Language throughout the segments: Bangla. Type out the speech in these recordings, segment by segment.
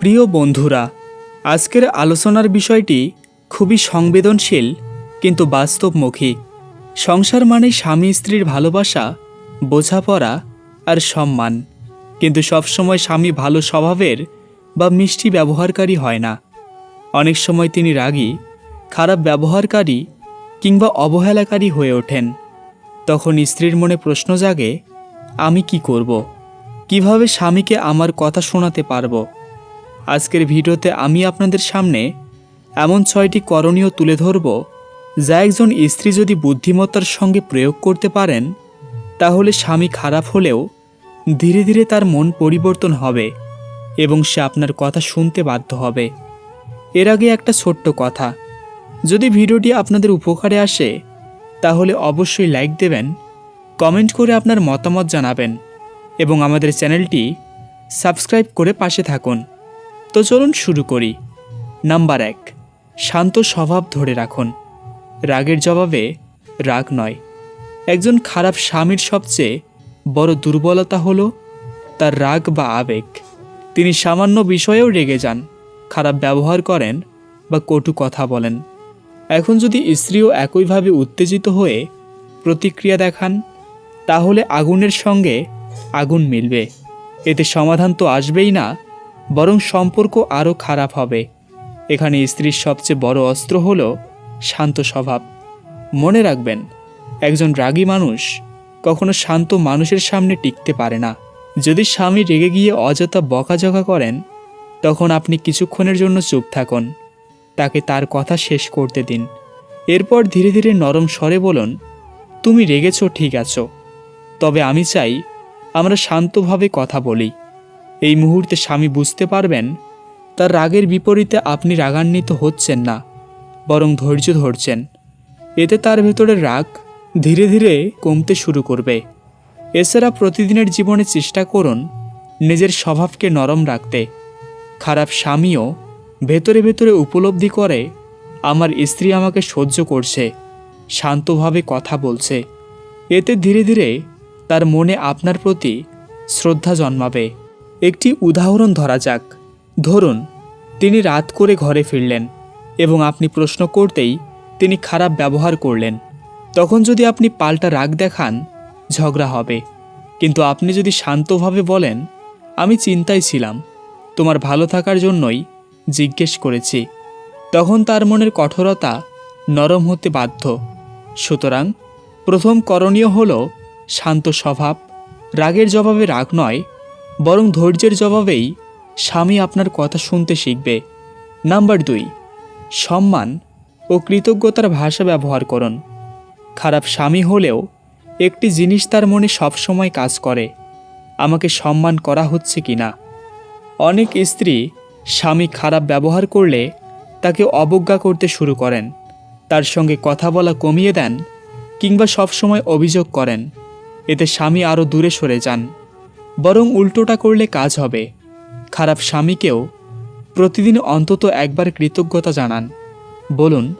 প্রিয় বন্ধুরা, আজকের আলোচনার বিষয়টি খুবই সংবেদনশীল, কিন্তু বাস্তবমুখী। সংসার মানে স্বামী স্ত্রীর ভালোবাসা, বোঝাপড়া আর সম্মান। কিন্তু সবসময় স্বামী ভালো স্বভাবের বা মিষ্টি ব্যবহারকারী হয় না। অনেক সময় তিনি রাগী, খারাপ ব্যবহারকারী কিংবা অবহেলাকারী হয়ে ওঠেন। তখন স্ত্রীর মনে প্রশ্ন জাগে, আমি কি করব? কীভাবে স্বামীকে আমার কথা শোনাতে পারব? আজকের ভিডিওতে আমি আপনাদের সামনে এমন ছয়টি করণীয় তুলে ধরব যা একজন স্ত্রী যদি বুদ্ধিমত্তার সঙ্গে প্রয়োগ করতে পারেন, তাহলে স্বামী খারাপ হলেও ধীরে ধীরে তার মন পরিবর্তন হবে এবং সে আপনার কথা শুনতে বাধ্য হবে। এর আগে একটা ছোট্ট কথা। যদি ভিডিওটি আপনাদের উপকারে আসে, তাহলে অবশ্যই লাইক দেবেন, কমেন্ট করে আপনার মতামত জানাবেন এবং আমাদের চ্যানেলটি সাবস্ক্রাইব করে পাশে থাকুন। তো চলুন শুরু করি। নাম্বার এক, শান্ত স্বভাব ধরে রাখুন। রাগের জবাবে রাগ নয়। একজন খারাপ স্বামীর সবচেয়ে বড় দুর্বলতা হলো তার রাগ বা আবেগ। তিনি সামান্য বিষয়েও রেগে যান, খারাপ ব্যবহার করেন বা কটু কথা বলেন। এখন যদি স্ত্রীও একইভাবে উত্তেজিত হয়ে প্রতিক্রিয়া দেখান, তাহলে আগুনের সঙ্গে আগুন মিলবে। এতে সমাধান তো আসবেই না বরং সম্পর্ক আরও খারাপ হবে। এখানে স্ত্রীর সবচেয়ে বড় অস্ত্র হলো শান্ত স্বভাব। মনে রাখবেন, একজন রাগী মানুষ কখনো শান্ত মানুষের সামনে টিকতে পারে না। যদি স্বামী রেগে গিয়ে অযথা বকাঝকা করেন, তখন আপনি কিছুক্ষণের জন্য চুপ থাকুন। তাকে তার কথা শেষ করতে দিন। এরপর ধীরে ধীরে নরম স্বরে বলুন, তুমি রেগেছো, ঠিক আছো। তবে আমি চাই আমরা শান্তভাবে কথা বলি। এই মুহূর্তে স্বামী বুঝতে পারবেন, তার রাগের বিপরীতে আপনি রাগান্বিত হচ্ছেন না, বরং ধৈর্য ধরছেন। এতে তার ভেতরে রাগ ধীরে ধীরে কমতে শুরু করবে। এছাড়া প্রতিদিনের জীবনে চেষ্টা করুন নিজের স্বভাবকে নরম রাখতে। খারাপ স্বামীও ভেতরে ভেতরে উপলব্ধি করে, আমার স্ত্রী আমাকে সহ্য করছে, শান্তভাবে কথা বলছে। এতে ধীরে ধীরে তার মনে আপনার প্রতি শ্রদ্ধা জন্মাবে। একটি উদাহরণ ধরা যাক। ধরুন, তিনি রাত করে ঘরে ফিরলেন এবং আপনি প্রশ্ন করতেই তিনি খারাপ ব্যবহার করলেন। তখন যদি আপনি পাল্টা রাগ দেখান, ঝগড়া হবে। কিন্তু আপনি যদি শান্তভাবে বলেন, আমি চিন্তায় ছিলাম, তোমার ভালো থাকার জন্যই জিজ্ঞেস করেছি। তখন তার মনের কঠোরতা নরম হতে বাধ্য। সুতরাং, প্রথম করণীয় হল শান্ত স্বভাব, রাগের জবাবে রাগ নয় বরং ধৈর্যের জবাবেই স্বামী আপনার কথা শুনতে শিখবে। নাম্বার দুই, সম্মান ও কৃতজ্ঞতার ভাষা ব্যবহার করুন। খারাপ স্বামী হলেও একটি জিনিস তার মনে সবসময় কাজ করে, আমাকে সম্মান করা হচ্ছে কি না অনেক স্ত্রী স্বামী খারাপ ব্যবহার করলে তাকে অবজ্ঞা করতে শুরু করেন, তার সঙ্গে কথা বলা কমিয়ে দেন কিংবা সবসময় অভিযোগ করেন, এতে স্বামী আরও দূরে সরে যান। বরং উল্টোটা করলে কাজ হবে। খারাপ স্বামীকেও প্রতিদিন অন্তত একবার কৃতজ্ঞতা জানান। বলুন,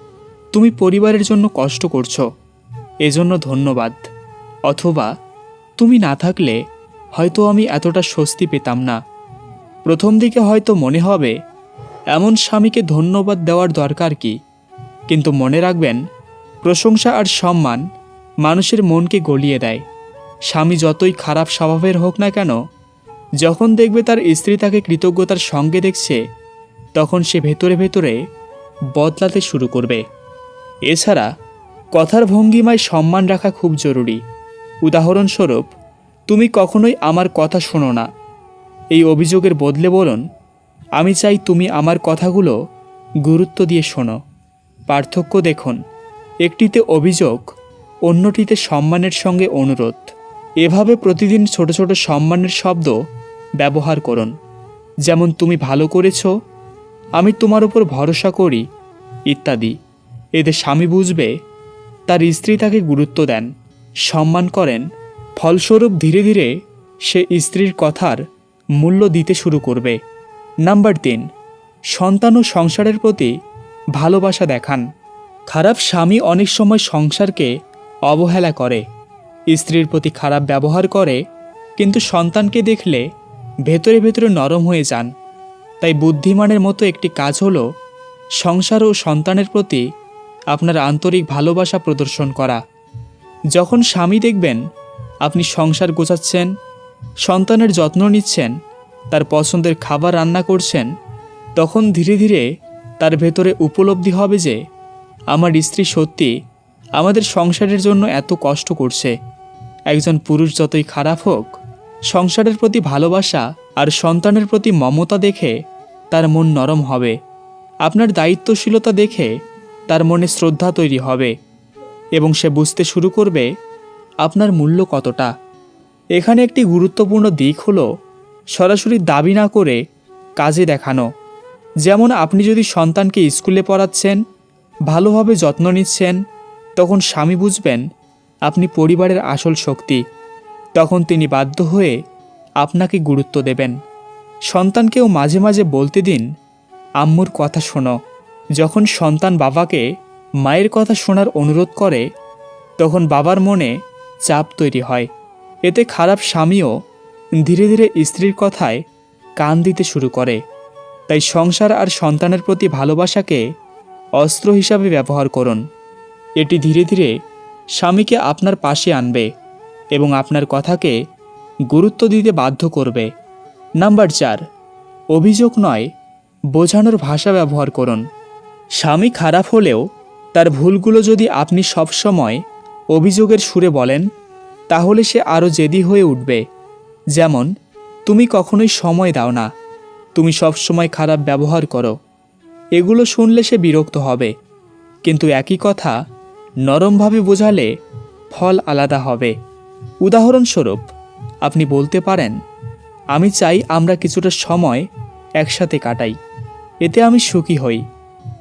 তুমি পরিবারের জন্য কষ্ট করছ, এজন্য ধন্যবাদ। অথবা তুমি না থাকলে হয়তো আমি এতটা স্বস্তি পেতাম না। প্রথম দিকে হয়তো মনে হবে, এমন স্বামীকে ধন্যবাদ দেওয়ার দরকার কি? কিন্তু মনে রাখবেন, প্রশংসা আর সম্মান মানুষের মনকে গলিয়ে দেয়। স্বামী যতই খারাপ স্বভাবের হোক না কেন, যখন দেখবে তার স্ত্রী তাকে কৃতজ্ঞতার সঙ্গে দেখছে, তখন সে ভেতরে ভেতরে বদলাতে শুরু করবে। এছাড়া, কথার ভঙ্গিমায় সম্মান রাখা খুব জরুরি। উদাহরণস্বরূপ, তুমি কখনোই আমার কথা শোনো না। এই অভিযোগের বদলে বলুন, আমি চাই তুমি আমার কথাগুলো গুরুত্ব দিয়ে শোনো। পার্থক্য দেখুন, একটিতে অভিযোগ, অন্যটিতে সম্মানের সঙ্গে অনুরোধ। এভাবে প্রতিদিন ছোট ছোট সম্মানের শব্দ ব্যবহার করুন। যেমন, তুমি ভালো করেছ, আমি তোমার উপর ভরসা করি, ইত্যাদি। এতে স্বামী বুঝবে, তার স্ত্রী তাকে গুরুত্ব দেন, সম্মান করেন। ফলস্বরূপ ধীরে ধীরে সে স্ত্রীর কথার মূল্য দিতে শুরু করবে। নাম্বার তিন, সন্তান ও সংসারের প্রতি ভালোবাসা দেখান। খারাপ স্বামী অনেক সময় সংসারকে অবহেলা করে। স্ত্রীর প্রতি খারাপ ব্যবহার করে, কিন্তু সন্তানকে দেখলে ভেতরে ভেতরে নরম হয়ে যান। তাই বুদ্ধিমানের মতো একটি কাজ হলো সংসার ও সন্তানের প্রতি আপনার আন্তরিক ভালোবাসা প্রদর্শন করা। যখন স্বামী দেখবেন আপনি সংসার গোছাচ্ছেন, সন্তানের যত্ন নিচ্ছেন, তার পছন্দের খাবার রান্না করছেন, তখন ধীরে ধীরে তার ভেতরে উপলব্ধি হবে যে, আমার স্ত্রী সত্যি আমাদের সংসারের জন্য এত কষ্ট করছে। একজন পুরুষ যতই খারাপ হোক, সংসারের প্রতি ভালোবাসা আর সন্তানের প্রতি মমতা দেখে তার মন নরম হবে। আপনার দায়িত্বশীলতা দেখে তার মনে শ্রদ্ধা তৈরি হবে এবং সে বুঝতে শুরু করবে আপনার মূল্য কতটা। এখানে একটি গুরুত্বপূর্ণ দিক হল সরাসরি দাবি না করে কাজে দেখানো। যেমন আপনি যদি সন্তানকে স্কুলে পড়াচ্ছেন, ভালোভাবে যত্ন নিচ্ছেন, তখন স্বামী বুঝবেন আপনি পরিবারের আসল শক্তি। তখন তিনি বাধ্য হয়ে আপনাকে গুরুত্ব দেবেন। সন্তানকেও মাঝে মাঝে বলতে দিন, আম্মুর কথা শোনো। যখন সন্তান বাবাকে মায়ের কথা শোনার অনুরোধ করে, তখন বাবার মনে চাপ তৈরি হয়। এতে খারাপ স্বামীও ধীরে ধীরে স্ত্রীর কথায় কান দিতে শুরু করে। তাই সংসার আর সন্তানের প্রতি ভালোবাসাকে অস্ত্র হিসাবে ব্যবহার করুন। এটি ধীরে ধীরে স্বামীকে আপনার পাশে আনবে এবং আপনার কথাকে গুরুত্ব দিতে বাধ্য করবে। নাম্বার চার, অভিযোগ নয়, বোঝানোর ভাষা ব্যবহার করুন। স্বামী খারাপ হলেও তার ভুলগুলো যদি আপনি সবসময় অভিযোগের সুরে বলেন, তাহলে সে আরও জেদি হয়ে উঠবে। যেমন, তুমি কখনোই সময় দাও না, তুমি সবসময় খারাপ ব্যবহার করো। এগুলো শুনলে সে বিরক্ত হবে। কিন্তু একই কথা নরমভাবে বোঝালে ফল আলাদা হবে। উদাহরণস্বরূপ, আপনি বলতে পারেন, আমি চাই আমরা কিছুটা সময় একসাথে কাটাই। এতে আমি সুখী হই।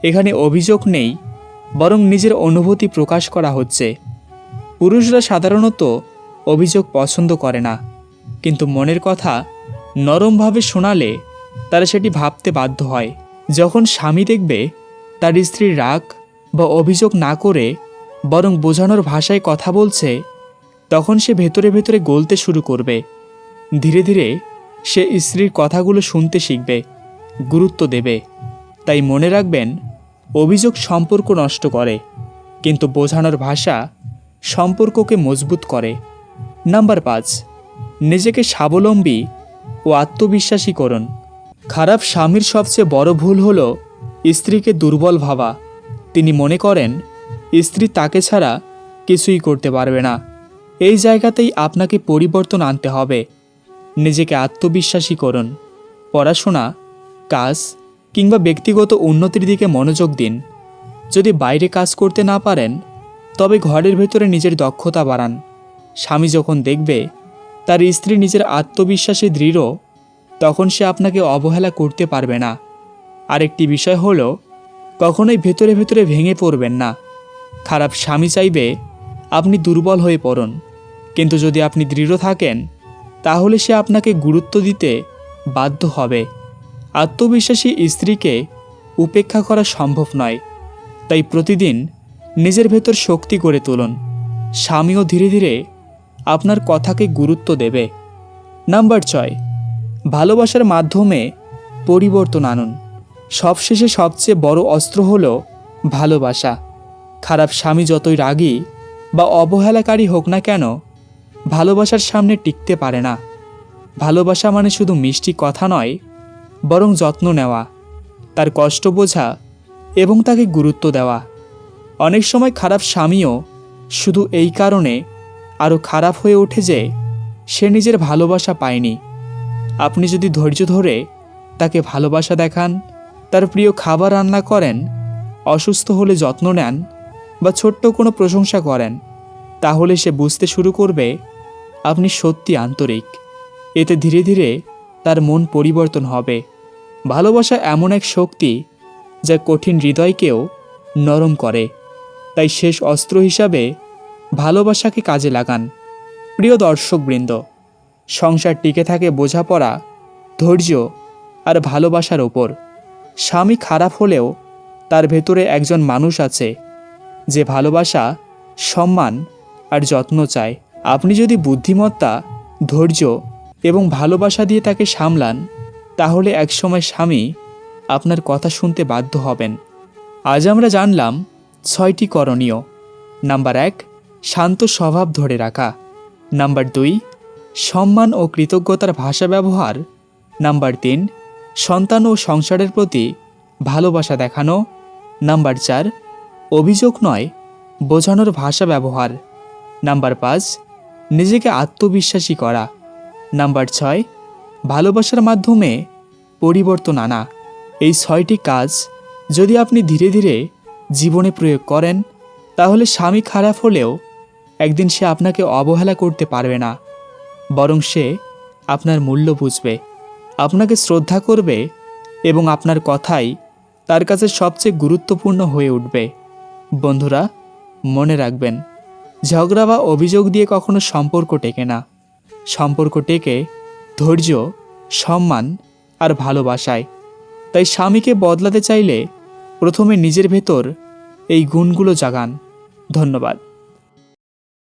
এখানে অভিযোগ নেই, বরং নিজের অনুভূতি প্রকাশ করা হচ্ছে। পুরুষরা সাধারণত অভিযোগ পছন্দ করে না, কিন্তু মনের কথা নরমভাবে শোনালে তারা সেটি ভাবতে বাধ্য হয়। যখন স্বামী দেখবে তার স্ত্রীর রাগ বা অভিযোগ না করে বরং বোঝানোর ভাষায় কথা বলছে, তখন সে ভেতরে ভেতরে গলতে শুরু করবে। ধীরে ধীরে সে স্ত্রীর কথাগুলো শুনতে শিখবে, গুরুত্ব দেবে। তাই মনে রাখবেন, অভিযোগ সম্পর্ক নষ্ট করে, কিন্তু বোঝানোর ভাষা সম্পর্ককে মজবুত করে। নাম্বার পাঁচ, নিজেকে স্বাবলম্বী ও আত্মবিশ্বাসী করুন। খারাপ স্বামীর সবচেয়ে বড় ভুল হলো স্ত্রীকে দুর্বল ভাবা। তিনি মনে করেন স্ত্রী তাকে ছাড়া কিছুই করতে পারবে না। এই জায়গাতেই আপনাকে পরিবর্তন আনতে হবে। নিজেকে আত্মবিশ্বাসী করুন। পড়াশোনা, কাজ কিংবা ব্যক্তিগত উন্নতির দিকে মনোযোগ দিন। যদি বাইরে কাজ করতে না পারেন, তবে ঘরের ভেতরে নিজের দক্ষতা বাড়ান। স্বামী যখন দেখবে তার স্ত্রী নিজের আত্মবিশ্বাসে দৃঢ়, তখন সে আপনাকে অবহেলা করতে পারবে না। আরেকটি বিষয় হলো, কখনোই ভেতরে ভেতরে ভেঙে পড়বেন না। খারাপ স্বামী চাইবে, আপনি দুর্বল হয়ে পড়ুন। কিন্তু যদি আপনি দৃঢ় থাকেন, তাহলে সে আপনাকে গুরুত্ব দিতে বাধ্য হবে। আত্মবিশ্বাসী স্ত্রীকে উপেক্ষা করা সম্ভব নয়। তাই প্রতিদিন নিজের ভেতর শক্তি করে তুলুন। স্বামীও ধীরে ধীরে আপনার কথাকে গুরুত্ব দেবে। নাম্বার ছয়, ভালোবাসার মাধ্যমে পরিবর্তন আনুন। সবশেষে সবচেয়ে বড় অস্ত্র হল ভালোবাসা। খারাপ স্বামী যতই রাগী বা অবহেলাকারী হোক না কেন, ভালোবাসার সামনে টিকতে পারে না। ভালোবাসা মানে শুধু মিষ্টি কথা নয়, বরং যত্ন নেওয়া, তার কষ্ট বোঝা এবং তাকে গুরুত্ব দেওয়া। অনেক সময় খারাপ স্বামীও শুধু এই কারণে আরও খারাপ হয়ে ওঠে যে, সে নিজের ভালোবাসা পায়নি। আপনি যদি ধৈর্য ধরে তাকে ভালোবাসা দেখান, তার প্রিয় খাবার রান্না করেন, অসুস্থ হলে যত্ন নেন বা ছোট্ট কোনো প্রশংসা করেন, তাহলে সে বুঝতে শুরু করবে, আপনি সত্যি আন্তরিক। এতে ধীরে ধীরে তার মন পরিবর্তন হবে। ভালোবাসা এমন এক শক্তি যা কঠিন হৃদয়কেও নরম করে। তাই শেষ অস্ত্র হিসাবে ভালোবাসাকে কাজে লাগান। প্রিয় দর্শকবৃন্দ, সংসার টিকে থাকে বোঝাপড়া, ধৈর্য আর ভালোবাসার ওপর। স্বামী খারাপ হলেও তার ভেতরে একজন মানুষ আছে যে ভালোবাসা, সম্মান আর যত্ন চায়। আপনি যদি বুদ্ধিমত্তা, ধৈর্য এবং ভালোবাসা দিয়ে তাকে সামলান, তাহলে একসময় স্বামী আপনার কথা শুনতে বাধ্য হবেন। আজ আমরা জানলাম ছয়টি করণীয়। নাম্বার এক, শান্ত স্বভাব ধরে রাখা। নাম্বার দুই, সম্মান ও কৃতজ্ঞতার ভাষা ব্যবহার। নাম্বার তিন, সন্তান ও সংসারের প্রতি ভালোবাসা দেখানো। নাম্বার চার অভিযোগ নয়, বোঝানোর ভাষা ব্যবহার। নাম্বার পাঁচ, নিজেকে আত্মবিশ্বাসী করা। নাম্বার ছয়, ভালোবাসার মাধ্যমে পরিবর্তন আনা। এই ছয়টি কাজ যদি আপনি ধীরে ধীরে জীবনে প্রয়োগ করেন, তাহলে স্বামী খারাপ হলেও একদিন সে আপনাকে অবহেলা করতে পারবে না, বরং সে আপনার মূল্য বুঝবে, আপনাকে শ্রদ্ধা করবে এবং আপনার কথাই তার কাছে সবচেয়ে গুরুত্বপূর্ণ হয়ে উঠবে। বন্ধুরা, মনে রাখবেন, ঝগড়া বা অভিযোগ দিয়ে কখনো সম্পর্ক টেকে না। সম্পর্ক টেকে ধৈর্য, সম্মান আর ভালোবাসায়। তাই স্বামীকে বদলাতে চাইলে প্রথমে নিজের ভেতর এই গুণগুলো জাগান। ধন্যবাদ।